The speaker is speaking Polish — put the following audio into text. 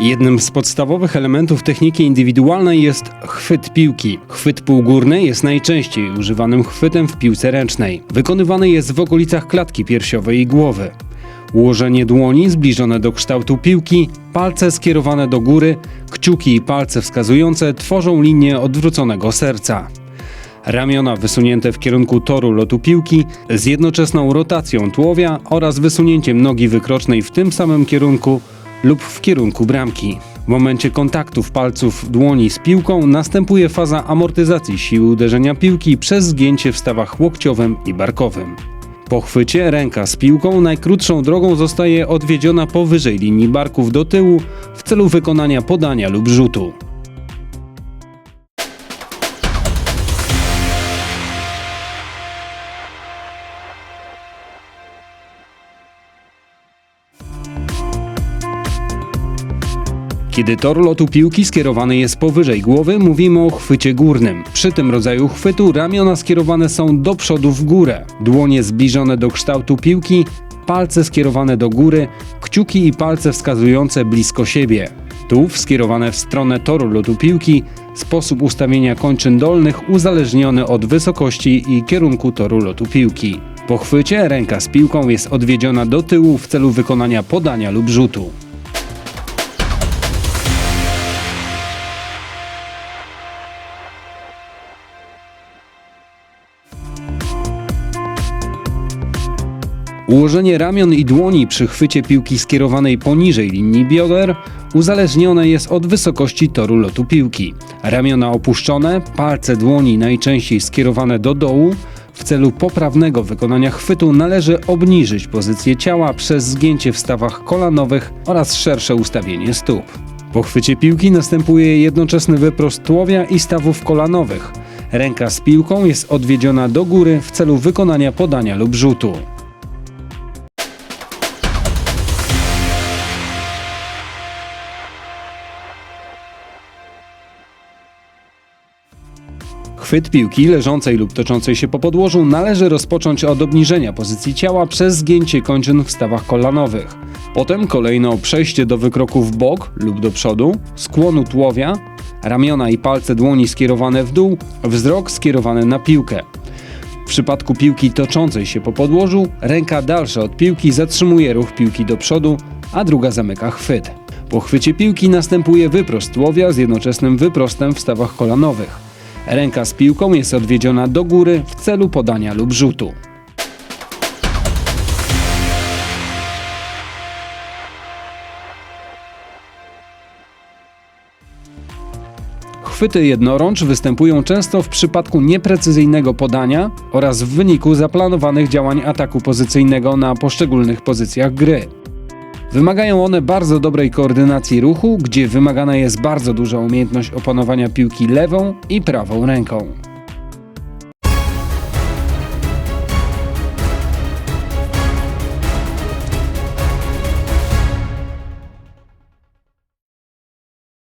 Jednym z podstawowych elementów techniki indywidualnej jest chwyt piłki. Chwyt półgórny jest najczęściej używanym chwytem w piłce ręcznej. Wykonywany jest w okolicach klatki piersiowej i głowy. Ułożenie dłoni zbliżone do kształtu piłki, palce skierowane do góry, kciuki i palce wskazujące tworzą linię odwróconego serca. Ramiona wysunięte w kierunku toru lotu piłki z jednoczesną rotacją tułowia oraz wysunięciem nogi wykrocznej w tym samym kierunku lub w kierunku bramki. W momencie kontaktów palców dłoni z piłką następuje faza amortyzacji siły uderzenia piłki przez zgięcie w stawach łokciowym i barkowym. Po chwycie ręka z piłką najkrótszą drogą zostaje odwiedziona powyżej linii barków do tyłu w celu wykonania podania lub rzutu. Kiedy tor lotu piłki skierowany jest powyżej głowy, mówimy o chwycie górnym. Przy tym rodzaju chwytu ramiona skierowane są do przodu w górę, dłonie zbliżone do kształtu piłki, palce skierowane do góry, kciuki i palce wskazujące blisko siebie. Tułów skierowane w stronę toru lotu piłki, sposób ustawienia kończyn dolnych uzależniony od wysokości i kierunku toru lotu piłki. Po chwycie ręka z piłką jest odwiedziona do tyłu w celu wykonania podania lub rzutu. Ułożenie ramion i dłoni przy chwycie piłki skierowanej poniżej linii bioder uzależnione jest od wysokości toru lotu piłki. Ramiona opuszczone, palce dłoni najczęściej skierowane do dołu. W celu poprawnego wykonania chwytu należy obniżyć pozycję ciała przez zgięcie w stawach kolanowych oraz szersze ustawienie stóp. Po chwycie piłki następuje jednoczesny wyprost tułowia i stawów kolanowych. Ręka z piłką jest odwiedziona do góry w celu wykonania podania lub rzutu. Chwyt piłki leżącej lub toczącej się po podłożu należy rozpocząć od obniżenia pozycji ciała przez zgięcie kończyn w stawach kolanowych. Potem kolejno przejście do wykroku w bok lub do przodu, skłonu tułowia, ramiona i palce dłoni skierowane w dół, wzrok skierowany na piłkę. W przypadku piłki toczącej się po podłożu, ręka dalsza od piłki zatrzymuje ruch piłki do przodu, a druga zamyka chwyt. Po chwycie piłki następuje wyprost tułowia z jednoczesnym wyprostem w stawach kolanowych. Ręka z piłką jest odwiedziona do góry w celu podania lub rzutu. Chwyty jednorącz występują często w przypadku nieprecyzyjnego podania oraz w wyniku zaplanowanych działań ataku pozycyjnego na poszczególnych pozycjach gry. Wymagają one bardzo dobrej koordynacji ruchu, gdzie wymagana jest bardzo duża umiejętność opanowania piłki lewą i prawą ręką.